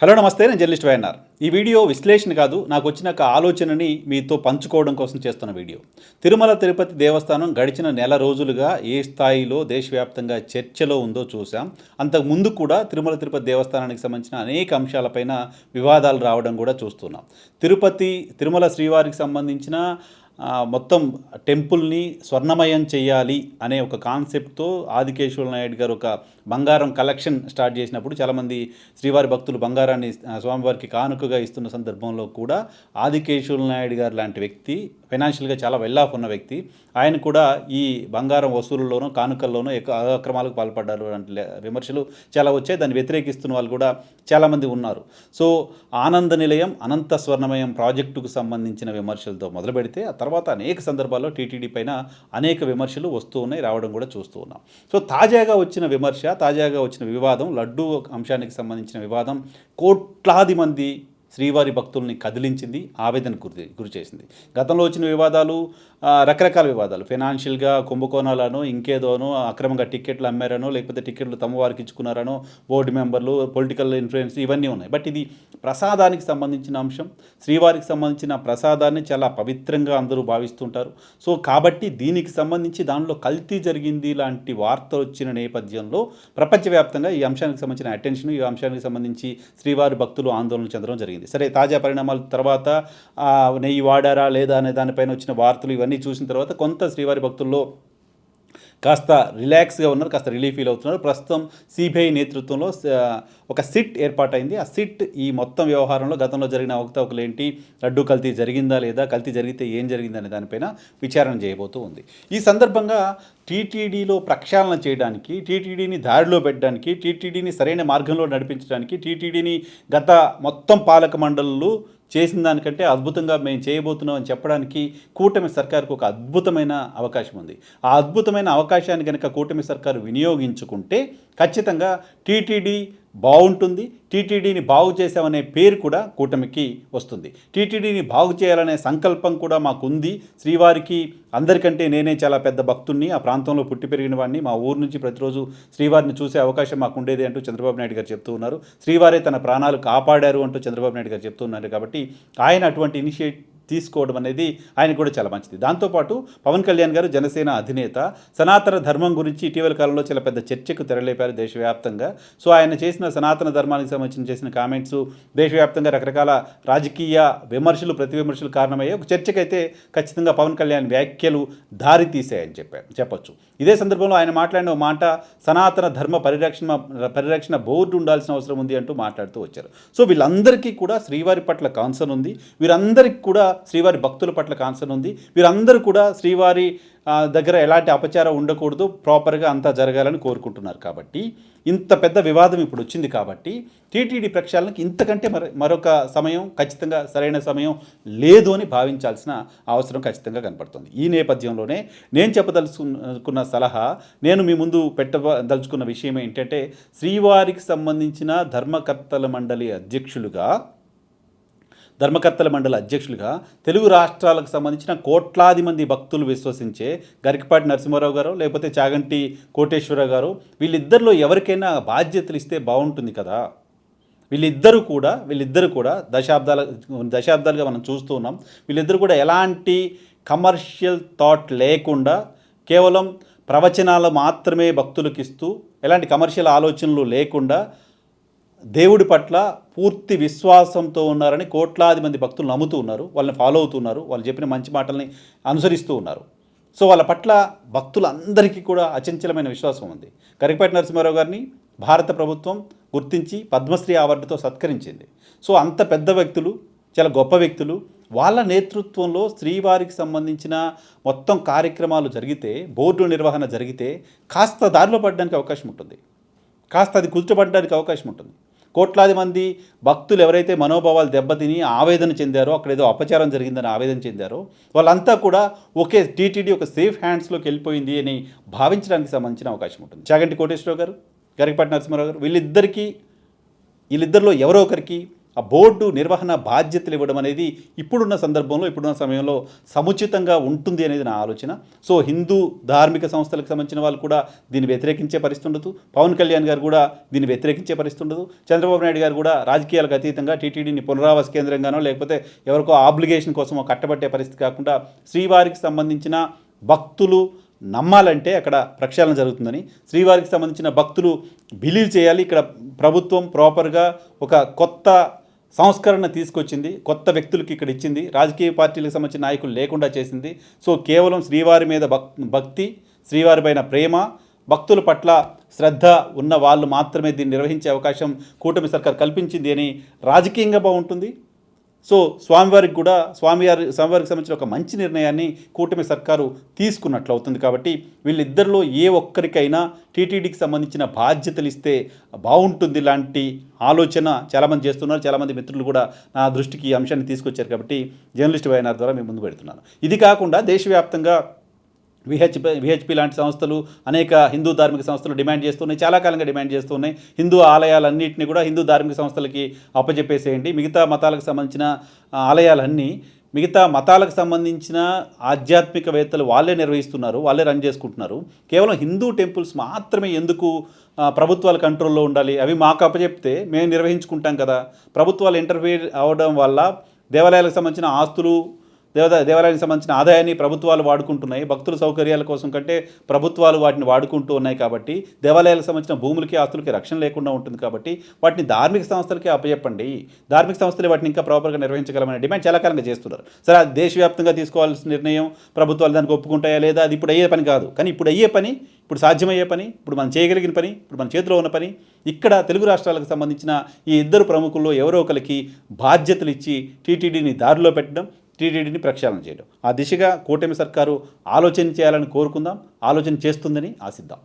Hello నమస్తే నేను journalist YNR. ఈ వీడియో విశ్లేషణ కాదు నాకు వచ్చిన ఒక ఆలోచనని మీతో పంచుకోవడం కోసం చేస్తున్న వీడియో. తిరుమల తిరుపతి దేవస్థానం గడిచిన నెల రోజులుగా ఏ స్థాయిలో దేశవ్యాప్తంగా చర్చలో ఉందో చూసాం అంతకు ముందు కూడా తిరుమల తిరుపతి దేవస్థానానికి సంబంధించిన అనేక అంశాలపైన వివాదాలు రావడం కూడా చూస్తున్నాం. తిరుపతి తిరుమల శ్రీవారికి సంబంధించిన మొత్తం టెంపుల్ని స్వర్ణమయం చేయాలి అనే ఒక కాన్సెప్ట్తో ఆదికేశ్వర నాయుడు గారు ఒక బంగారం కలెక్షన్ స్టార్ట్ చేసినప్పుడు చాలామంది శ్రీవారి భక్తులు బంగారాన్ని స్వామివారికి కానుకగా ఇస్తున్న సందర్భంలో కూడా ఆదికేశ్వర నాయుడు గారు లాంటి వ్యక్తి ఫైనాన్షియల్గా చాలా వెల్ ఉన్న వ్యక్తి ఆయన కూడా ఈ బంగారం వసూలులోనూ కానుకల్లోనూ ఎక్కువ అక్రమాలకు పాల్పడ్డారు లాంటి విమర్శలు చాలా వచ్చాయి. దాన్ని వ్యతిరేకిస్తున్న వాళ్ళు కూడా చాలామంది ఉన్నారు. సో ఆనంద నిలయం అనంత స్వర్ణమయం ప్రాజెక్టుకు సంబంధించిన విమర్శలతో మొదలు పెడితే ఆ తర్వాత అనేక సందర్భాల్లో టీటీడీ పైన అనేక విమర్శలు వస్తూ ఉన్నాయి రావడం కూడా చూస్తూ ఉన్నాం. సో తాజాగా వచ్చిన విమర్శ తాజాగా వచ్చిన వివాదం లడ్డూ అంశానికి సంబంధించిన వివాదం కోట్లాది మంది శ్రీవారి భక్తుల్ని కదిలించింది ఆవేదన గురి గురి చేసింది. గతంలో వచ్చిన వివాదాలు రకరకాల వివాదాలు. ఫైనాన్షియల్గా కుంభకోణాలను ఇంకేదోనో అక్రమంగా టికెట్లు అమ్మారనో లేకపోతే టికెట్లు తమ వారికి ఇచ్చుకున్నారనో బోర్డు మెంబర్లు పొలిటికల్ ఇన్ఫ్లుయెన్స్ ఇవన్నీ ఉన్నాయి. బట్ ఇది ప్రసాదానికి సంబంధించిన అంశం. శ్రీవారికి సంబంధించిన ప్రసాదాన్ని చాలా పవిత్రంగా అందరూ భావిస్తుంటారు. సో కాబట్టి దీనికి సంబంధించి దానిలో కల్తీ జరిగింది లాంటి వార్త వచ్చిన నేపథ్యంలో ప్రపంచవ్యాప్తంగా ఈ అంశానికి సంబంధించిన అటెన్షన్ ఈ అంశానికి సంబంధించి శ్రీవారి భక్తులు ఆందోళన చెందడం జరిగింది. సరే తాజా పరిణామాల తర్వాత నెయ్యి వాడారా లేదా అనే దానిపైన వచ్చిన వార్తలు ఇవన్నీ చూసిన తర్వాత కొంత శ్రీవారి భక్తుల్లో కాస్త రిలాక్స్గా ఉన్నారు కాస్త రిలీఫ్ ఫీల్ అవుతున్నారు. ప్రస్తుతం సిబిఐ నేతృత్వంలో ఒక సిట్ ఏర్పాటైంది. ఆ సిట్ ఈ మొత్తం వ్యవహారంలో గతంలో జరిగిన అవకతవకలు ఏంటి లడ్డు కల్తీ జరిగిందా లేదా కల్తీ జరిగితే ఏం జరిగిందనే దానిపైన విచారణ చేయబోతూ ఉంది. ఈ సందర్భంగా టీటీడీలో ప్రక్షాళన చేయడానికి టీటీడీని దారిలో పెట్టడానికి టీటీడీని సరైన మార్గంలో నడిపించడానికి టీటీడీని గత మొత్తం పాలక మండళ్ళు చేసిన దానికంటే అద్భుతంగా మేము చేయబోతున్నాం అని చెప్పడానికి కూటమి సర్కారుకు ఒక అద్భుతమైన అవకాశం ఉంది. ఆ అద్భుతమైన అవకాశాన్ని కనుక కూటమి సర్కారు వినియోగించుకుంటే ఖచ్చితంగా టీటీడీ బాగుంటుంది. టీటీడీని బాగు చేసామనే పేరు కూడా కూటమికి వస్తుంది. టీటీడీని బాగు చేయాలనే సంకల్పం కూడా మాకుంది. శ్రీవారికి అందరికంటే నేనే చాలా పెద్ద భక్తుణ్ణి. ఆ ప్రాంతంలో పుట్టి పెరిగిన వాడిని మా ఊరు నుంచి ప్రతిరోజు శ్రీవారిని చూసే అవకాశం మాకు ఉండేది అంటూ చంద్రబాబు నాయుడు గారు చెప్తూ ఉన్నారు. శ్రీవారే తన ప్రాణాలు కాపాడారు అంటూ చంద్రబాబు నాయుడు గారు చెప్తూ ఉన్నారు కాబట్టి ఆయన అటువంటి ఇనిషియేట్ తీసుకోవడం అనేది ఆయన కూడా చాలా మంచిది. దాంతోపాటు పవన్ కళ్యాణ్ గారు జనసేన అధినేత సనాతన ధర్మం గురించి ఇటీవల కాలంలో చాలా పెద్ద చర్చకు తెరలేపారు దేశవ్యాప్తంగా. సో ఆయన చేసిన సనాతన ధర్మానికి సంబంధించిన చేసిన కామెంట్స్ దేశవ్యాప్తంగా రకరకాల రాజకీయ విమర్శలు ప్రతి విమర్శలు కారణమయ్యాయి ఒక చర్చకైతే ఖచ్చితంగా పవన్ కళ్యాణ్ వ్యాఖ్యలు దారి తీసాయని చెప్పారు చెప్పొచ్చు. ఇదే సందర్భంలో ఆయన మాట్లాడిన ఒక మాట సనాతన ధర్మ పరిరక్షణ పరిరక్షణ బోర్డు ఉండాల్సిన అవసరం ఉంది అంటూ మాట్లాడుతూ వచ్చారు. సో వీళ్ళందరికీ కూడా శ్రీవారి పట్ల కాన్సర్న్ ఉంది. వీరందరికీ కూడా శ్రీవారి భక్తుల పట్ల కాన్సర్న్ ఉంది. వీరందరూ కూడా శ్రీవారి దగ్గర ఎలాంటి అపచారం ఉండకూడదు ప్రాపర్గా అంతా జరగాలని కోరుకుంటున్నారు కాబట్టి ఇంత పెద్ద వివాదం ఇప్పుడు వచ్చింది కాబట్టి టీటీడీ ప్రక్షాళనకి ఇంతకంటే మరొక సమయం ఖచ్చితంగా సరైన సమయం లేదు అని భావించాల్సిన అవసరం ఖచ్చితంగా కనపడుతుంది. ఈ నేపథ్యంలోనే నేను చెప్పదలుచుకున్న సలహా నేను మీ ముందు పెట్టదలుచుకున్న విషయం ఏంటంటే శ్రీవారికి సంబంధించిన ధర్మకర్తల మండలి అధ్యక్షులుగా ధర్మకర్తల మండలి అధ్యక్షులుగా తెలుగు రాష్ట్రాలకు సంబంధించిన కోట్లాది మంది భక్తులు విశ్వసించే గరికపాటి నరసింహారావు గారు లేకపోతే చాగంటి కోటేశ్వరరావు గారు వీళ్ళిద్దరిలో ఎవరికైనా బాధ్యతలు ఇస్తే బాగుంటుంది కదా. వీళ్ళిద్దరూ కూడా వీళ్ళిద్దరూ కూడా దశాబ్దాల దశాబ్దాలుగా మనం చూస్తూ ఉన్నాం. వీళ్ళిద్దరూ కూడా ఎలాంటి కమర్షియల్ థాట్ లేకుండా కేవలం ప్రవచనాలు మాత్రమే భక్తులకు ఇస్తూ ఎలాంటి కమర్షియల్ ఆలోచనలు లేకుండా దేవుడి పట్ల పూర్తి విశ్వాసంతో ఉన్నారని కోట్లాది మంది భక్తులు నమ్ముతూ ఉన్నారు వాళ్ళని ఫాలో అవుతున్నారు వాళ్ళు చెప్పిన మంచి మాటల్ని అనుసరిస్తూ ఉన్నారు. సో వాళ్ళ పట్ల భక్తులందరికీ కూడా అచంచలమైన విశ్వాసం ఉంది. కరికపేట నరసింహారావు గారిని భారత ప్రభుత్వం గుర్తించి పద్మశ్రీ అవార్డుతో సత్కరించింది. సో అంత పెద్ద వ్యక్తులు చాలా గొప్ప వ్యక్తులు వాళ్ళ నేతృత్వంలో శ్రీవారికి సంబంధించిన మొత్తం కార్యక్రమాలు జరిగితే బోర్డు నిర్వహణ జరిగితే కాస్త దారిలో పడడానికి అవకాశం ఉంటుంది. కాస్త అది కుదుటపడడానికి అవకాశం ఉంటుంది. కోట్లాది మంది భక్తులు ఎవరైతే మనోభావాలు దెబ్బతిని ఆవేదన చెందారో అక్కడ ఏదో అపచారం జరిగిందని ఆవేదన చెందారో వాళ్ళంతా కూడా ఒకే టీటీడీ ఒక సేఫ్ హ్యాండ్స్లోకి వెళ్ళిపోయింది అని భావించడానికి సంబంధించిన అవకాశం ఉంటుంది. చాగంటి కోటేశ్వరరావు గారు గరికపాటి నరసింహారావు గారు వీళ్ళిద్దరికీ వీళ్ళిద్దరిలో ఎవరో ఒకరికి ఆ బోర్డు నిర్వహణ బాధ్యతలు ఇవ్వడం అనేది ఇప్పుడున్న సందర్భంలో ఇప్పుడున్న సమయంలో సముచితంగా ఉంటుంది అనేది నా ఆలోచన. సో హిందూ ధార్మిక సంస్థలకు సంబంధించిన వాళ్ళు కూడా దీన్ని వ్యతిరేకించే పరిస్థితి ఉండదు. పవన్ కళ్యాణ్ గారు కూడా దీన్ని వ్యతిరేకించే పరిస్థితి ఉండదు. చంద్రబాబు నాయుడు గారు కూడా రాజకీయాలకు అతీతంగా టీటీడీని పునరావాస కేంద్రంగానో లేకపోతే ఎవరికో ఆబ్లిగేషన్ కోసమో కట్టబట్టే పరిస్థితి కాకుండా శ్రీవారికి సంబంధించిన భక్తులు నమ్మాలంటే అక్కడ ప్రక్షాళన జరుగుతుందని శ్రీవారికి సంబంధించిన భక్తులు బిలీవ్ చేయాలి. ఇక్కడ ప్రభుత్వం ప్రాపర్గా ఒక కొత్త సంస్కరణ తీసుకొచ్చింది కొత్త వ్యక్తులకి ఇక్కడ ఇచ్చింది రాజకీయ పార్టీలకు సంబంధించిన నాయకులు లేకుండా చేసింది. సో కేవలం శ్రీవారి మీద భక్ భక్తి శ్రీవారి పైన ప్రేమ భక్తుల పట్ల శ్రద్ధ ఉన్న వాళ్ళు మాత్రమే దీన్ని నిర్వహించే అవకాశం కూటమి సర్కార్ కల్పించింది అని రాజకీయంగా బాగుంటుంది. సో స్వామివారికి కూడా స్వామివారి స్వామివారికి సంబంధించిన ఒక మంచి నిర్ణయాన్ని కూటమి సర్కారు తీసుకున్నట్లు అవుతుంది కాబట్టి వీళ్ళిద్దరిలో ఏ ఒక్కరికైనా టీటీడీకి సంబంధించిన బాధ్యతలు ఇస్తే బాగుంటుంది లాంటి ఆలోచన చాలామంది చేస్తున్నారు. చాలామంది మిత్రులు కూడా నా దృష్టికి ఈ అంశాన్ని తీసుకొచ్చారు కాబట్టి జర్నలిస్ట్ వైనార్ ద్వారా మేము ముందు పెడుతున్నాను. ఇది కాకుండా దేశవ్యాప్తంగా విహెచ్పి విహెచ్పి లాంటి సంస్థలు అనేక హిందూ ధార్మిక సంస్థలు డిమాండ్ చేస్తున్నాయి. చాలా కాలంగా డిమాండ్ చేస్తున్నాయి. హిందూ ఆలయాలన్నింటినీ కూడా హిందూ ధార్మిక సంస్థలకి అప్పచెప్పేసేయండి మిగతా మతాలకు సంబంధించిన ఆలయాలన్నీ మిగతా మతాలకు సంబంధించిన ఆధ్యాత్మికవేత్తలు వాళ్ళే నిర్వహిస్తున్నారు. వాళ్ళే రన్ చేసుకుంటున్నారు. కేవలం హిందూ టెంపుల్స్ మాత్రమే ఎందుకు ప్రభుత్వాల కంట్రోల్లో ఉండాలి? అవి మాకు అప్పచెప్తే మేము నిర్వహించుకుంటాం కదా. ప్రభుత్వాలు ఇంటర్ఫీర్ అవడం వల్ల దేవాలయాలకు సంబంధించిన ఆస్తులు దేవత దేవాలయానికి సంబంధించిన ఆదాయాన్ని ప్రభుత్వాలు వాడుకుంటున్నాయి. భక్తుల సౌకర్యాల కోసం కంటే ప్రభుత్వాలు వాటిని వాడుకుంటూ ఉన్నాయి కాబట్టి దేవాలయాలకు సంబంధించిన భూములకి ఆస్తులకి రక్షణ లేకుండా ఉంటుంది కాబట్టి వాటిని ధార్మిక సంస్థలకే అప్పచెప్పండి. ధార్మిక సంస్థలు వాటిని ఇంకా ప్రాపర్గా నిర్వహించగలమనే డిమాండ్ చాలా కాలంగా చేస్తున్నారు. సరే అది దేశవ్యాప్తంగా తీసుకోవాల్సిన నిర్ణయం ప్రభుత్వాలు దానికి ఒప్పుకుంటాయా లేదా? అది ఇప్పుడు అయ్యే పని కాదు. కానీ ఇప్పుడు అయ్యే పని ఇప్పుడు సాధ్యమయ్యే పని ఇప్పుడు మనం చేయగలిగిన పని ఇప్పుడు మన చేతిలో ఉన్న పని ఇక్కడ తెలుగు రాష్ట్రాలకు సంబంధించిన ఈ ఇద్దరు ప్రముఖుల్లో ఎవరో ఒకరికి బాధ్యతలు ఇచ్చి టీటీడీని దారిలో పెట్టడం టీటీడీని ప్రక్షాళన చేయడం. ఆ దిశగా కూటమి సర్కారు ఆలోచన చేయాలని కోరుకుందాం ఆలోచన చేస్తుందని ఆశిద్దాం.